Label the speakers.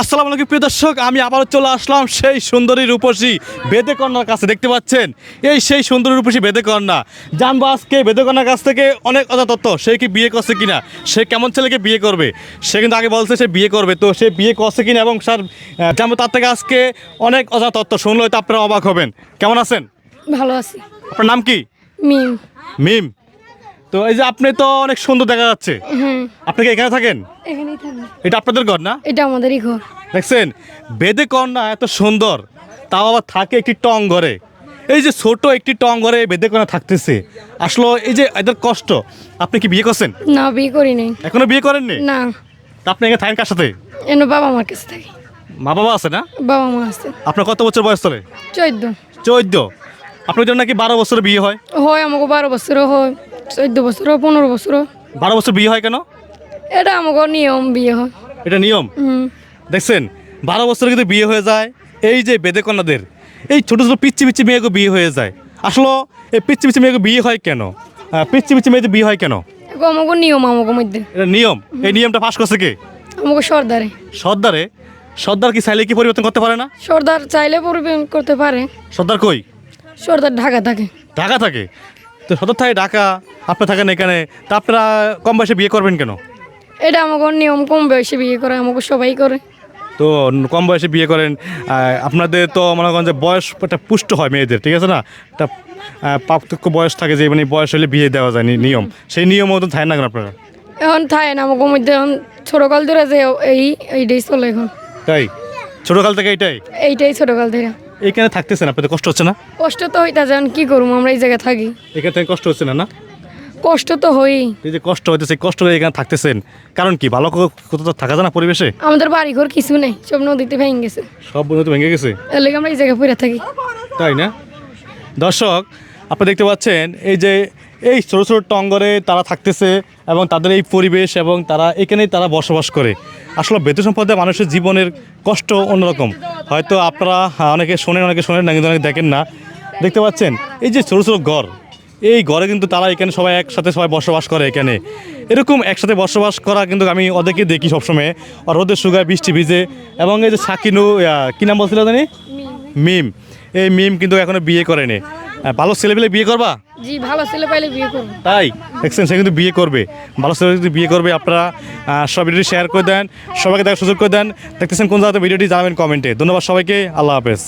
Speaker 1: আসসালামু আলাইকুম প্রিয় দর্শক আমি আবারও চলে আসলাম সেই সুন্দরী রূপসী বেদে কন্যার কাছে। দেখতে পাচ্ছেন? এই সেই সুন্দরী রূপসী বেদে কন্যা জানব আজকে বেদে কন্যার কাছ থেকে অনেক অজা তথ্য। সে কি বিয়ে করছে কিনা? সে কেমন ছেলেকে বিয়ে করবে? সে কিন্তু আগে বলছে সে বিয়ে করবে। তো সে বিয়ে করছে কিনা এবং স্যার জানব তার থেকে আজকে অনেক অজা তথ্য। শুনলে হয়তো আপনারা অবাক হবেন। কেমন আছেন?
Speaker 2: ভালো আছি।
Speaker 1: আপনার নাম কি?
Speaker 2: মিম।
Speaker 1: মিম। তো এই যে আপনি তো অনেক সুন্দর দেখা যাচ্ছে। আপনি কি এখানে থাকেন?
Speaker 2: এখানেই থাকি।
Speaker 1: এটা আপনাদের ঘর না?
Speaker 2: এটা আমাদেরই ঘর।
Speaker 1: দেখছেন? বেদে কন্যা এত সুন্দর তাও আবার থাকে একটি টং ঘরে। এই যে ছোট একটি টং ঘরে বেদে কন্যা থাকতেছে। আসলে এই যে এদের কষ্ট আপনি কি বিয়ে করছেন?
Speaker 2: না বিয়ে করি নাই।
Speaker 1: এখনও বিয়ে করেননি?
Speaker 2: না।
Speaker 1: তা আপনি এখানে থাকেন কার সাথে?
Speaker 2: এনে বাবা আমার কাছে থাকি।
Speaker 1: মা বাবা আছে না?
Speaker 2: বাবা মা আছে।
Speaker 1: আপনার কত বছর বয়স চলে?
Speaker 2: চোদ্দ।
Speaker 1: চৌদ্দ। আপনার জন্য নাকি বারো বছর বিয়ে হয়?
Speaker 2: হয় আমাকে বারো বছরও হয়। চোদ্দ বছরও পনেরো বছরও
Speaker 1: বারো বছর বিয়ে হয় কেন?
Speaker 2: এটা আমাকে নিয়ম বিয়ে হয়।
Speaker 1: এটা নিয়ম? দেখছেন বারো বছর কিন্তু বিয়ে হয়ে যায় এই যে বেদে কন্যাদের এই ছোটো ছোটো পিচ্ছি পিচ্ছি মেয়েকে বিয়ে হয়ে যায় আসলে এই পিচ্ছি পিচ্ছি মেয়েকে বিয়ে হয় কেন? পিচ্ছি পিচ্ছি মেয়েদের বিয়ে হয় কেন?
Speaker 2: আমাকে নিয়ম আমাকে মধ্যে।
Speaker 1: এটা নিয়ম? এই নিয়মটা ফাঁস করছে কে?
Speaker 2: আমাকে সর্দারে।
Speaker 1: সর্দারে? সর্দার কি চাইলে কি পরিবর্তন করতে পারে না?
Speaker 2: সর্দার চাইলে পরিবেশন করতে পারে।
Speaker 1: সর্দার কই?
Speaker 2: সর্দার ঢাকা থাকে।
Speaker 1: ঢাকা থাকে। তো সদর থাকে ঢাকা আপনি থাকেন এখানে তা আপনারা কম বয়সে বিয়ে করবেন কেন?
Speaker 2: এটা আমাকে নিয়ম কম বয়সে বিয়ে করে আমাকে সবাই করে।
Speaker 1: তো কম বয়সে বিয়ে করেন আপনাদের তো মনে করেন যে বয়স একটা পুষ্ট হয় মেয়েদের ঠিক আছে না? একটা পার্থক্য বয়স থাকে যে মানে বয়স হলে বিয়ে দেওয়া যায় নিয়ম। সেই নিয়ম মতো থাকে না কেন আপনারা?
Speaker 2: এখন থাকে না আমাকে মধ্যে এখন ছোটোকাল ধরে যে এই এইটাই চলে এখন।
Speaker 1: তাই? ছোটোকাল থেকে এইটাই?
Speaker 2: এইটাই ছোটকাল ধরে।
Speaker 1: এইখানে থাকতেছেন আপনাদের কষ্ট হচ্ছে না?
Speaker 2: কষ্ট তো হইতা যান কি করব আমরা এই জায়গায় থাকি।
Speaker 1: এখানে থেকে কষ্ট হচ্ছে না না?
Speaker 2: কষ্ট তো হই।
Speaker 1: এই যে কষ্ট হইতেছে কষ্ট হয়ে এখানে থাকতেছেন কারণ কি ভালো কোথাও তো থাকা যায় না পরিবেশে?
Speaker 2: আমাদের বাড়ি ঘর কিছু নেই সব নদীতে ভেঙে গেছে।
Speaker 1: সব নদীতে ভেঙে গেছে?
Speaker 2: এর লেগে আমরা এই জায়গায় পড়ে থাকি।
Speaker 1: তাই না? দর্শক আপনি দেখতে পাচ্ছেন এই যে এই ছোটো ছোটো টঙ্গরে তারা থাকতেছে এবং তাদের এই পরিবেশ এবং তারা এখানেই তারা বসবাস করে। আসলে বেতন সম্প্রদায়ের মানুষের জীবনের কষ্ট অন্যরকম। হয়তো আপনারা অনেকে শোনেন অনেকে শোনেন না কিন্তু অনেকে দেখেন না। দেখতে পাচ্ছেন এই যে ছোটো ছোটো ঘর এই ঘরে কিন্তু তারা এখানে সবাই একসাথে সবাই বসবাস করে এখানে। এরকম একসাথে বসবাস করা কিন্তু আমি ওদেরকে দেখি সবসময়। আর রোদের সুগায় বৃষ্টি ভিজে এবং এই যে সাকিনু কী নাম বলছিল জানি? মিম। এই মিম কিন্তু এখনও বিয়ে করেনি। আহ, ছেলে পেলে বিয়ে করবা?
Speaker 2: জি ভালো ছেলে পাইলে বিয়ে করব।
Speaker 1: তাই? দেখছেন সে কিন্তু বিয়ে করবে। ভালো ছেলে যদি বিয়ে করবে আপনারা সব ভিডিওটি শেয়ার করে দেন সবাইকে দেখার সুযোগ করে দেন। দেখতেছেন কোন জায়গাতে ভিডিওটি জানাবেন কমেন্টে ধন্যবাদ সবাইকে আল্লাহ হাফেজ।